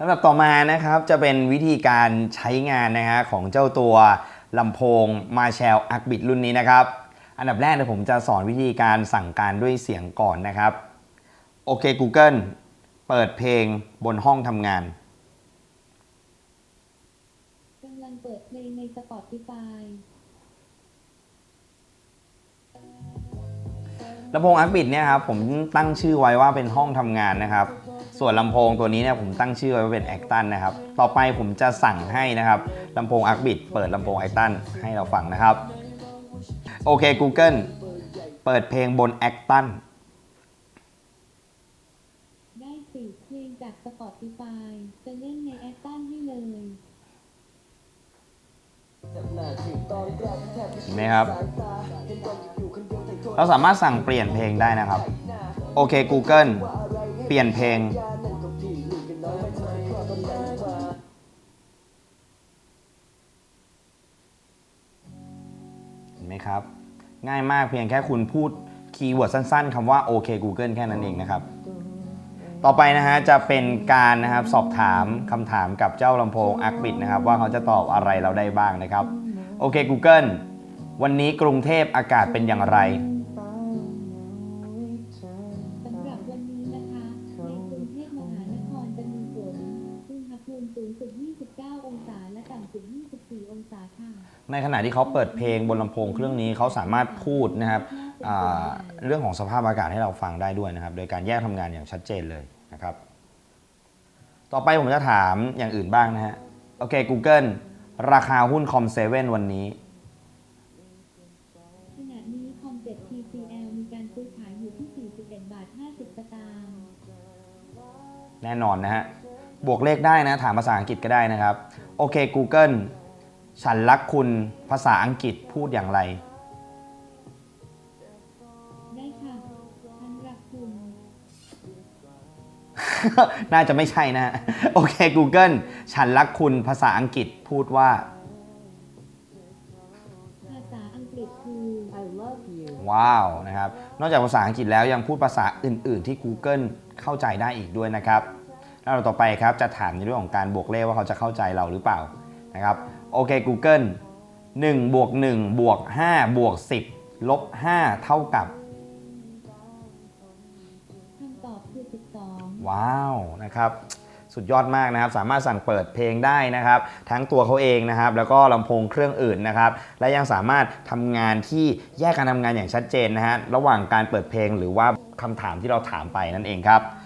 ลำดับต่อมานะครับจะเป็นวิธีการใช้งานนะฮะของเจ้าตัวลำโพง Marshall a r c b i t รุ่นนี้นะครับ อันดับแรกเนี่ยผมจะสอนวิธีการสั่งการด้วยเสียงก่อนนะครับ โอเค Google เปิดเพลงบนห้องทำงานกำลังเปิดเพลงใน Spotify ลำโพง a r c b i t เนี่ยครับผมตั้งชื่อไว้ว่าเป็นห้องทำงานนะครับ ส่วนลำโพงตัวนี้เนี่ยผมตั้งชื่อไว้ว่าเป็น a c t a n นะครับ ต่อไปผมจะสั่งให้นะครับลำโพง a r c b i t เปิดลำโพง a c t a n ให้เราฟังนะครับ โอเค Google เปิดเพลงบน a c t a n ได้สิเพลงจาก Spotify จะเล่นในแอปตั้นให้เลยเห็นไหมครับ เราสามารถสั่งเปลี่ยนเพลงได้นะครับ โอเค Google เปลี่ยนเพลง เห็นไหมครับ ง่ายมากเพียงแค่คุณพูดคีย์เวิร์ดสั้นๆคำว่าโอเค Google แค่นั้นเองนะครับ ต่อไปนะฮะจะเป็นการนะครับสอบถามคำถามกับเจ้าลำโพง a r c b i t นะครับ ว่าเขาจะตอบอะไรเราได้บ้างนะครับ โอเค Google วันนี้กรุงเทพอากาศเป็นอย่างไร 24 องศาค่ะ ในขณะที่เขาเปิดเพลงบนลำโพงเครื่องนี้เขาสามารถพูดนะครับอ่าเรื่องของสภาพอากาศให้เราฟังได้ด้วยนะครับ โดยการแยกทำงานอย่างชัดเจนเลยนะครับ ต่อไปผมจะถามอย่างอื่นบ้างนะฮะ โอเค Google ราคาหุ้นคอมเซเว่นวันนี้ ขณะนี้คอมเจ็ด TCL มีการซื้อขายอยู่ที่ 41 บาท 50สตางค์แน่นอนนะฮะ บวกเลขได้นะ ถามภาษาอังกฤษก็ได้นะครับ โอเค Google ฉันรักคุณภาษาอังกฤษพูดอย่างไร ได้ค่ะฉันรักคุณ น่าจะไม่ใช่นะฮะโอเค Google ฉันรักคุณภาษาอังกฤษพูดว่า ภาษาอังกฤษคือ I love you. ว้าวนะครับ นอกจากภาษาอังกฤษแล้วยังพูดภาษาอื่น ๆ ที่ Google เข้าใจได้อีกด้วยนะครับ แล้วเราต่อไปครับจะถามในเรื่องของการบวกเลขว่าเขาจะเข้าใจเราหรือเปล่า นะครับโอเค Google 1บวก1บวก5บวก10ลบ5เท่ากับคำตอบคือ 12 ว้าวนะครับสุดยอดมากนะครับ สามารถสั่งเปิดเพลงได้นะครับ ทั้งตัวเขาเองนะครับ แล้วก็ลำโพงเครื่องอื่นนะครับ และยังสามารถทำงานที่แยกการทำงานอย่างชัดเจนนะฮะ ระหว่างการเปิดเพลงหรือว่าคำถามที่เราถามไปนั่นเองครับ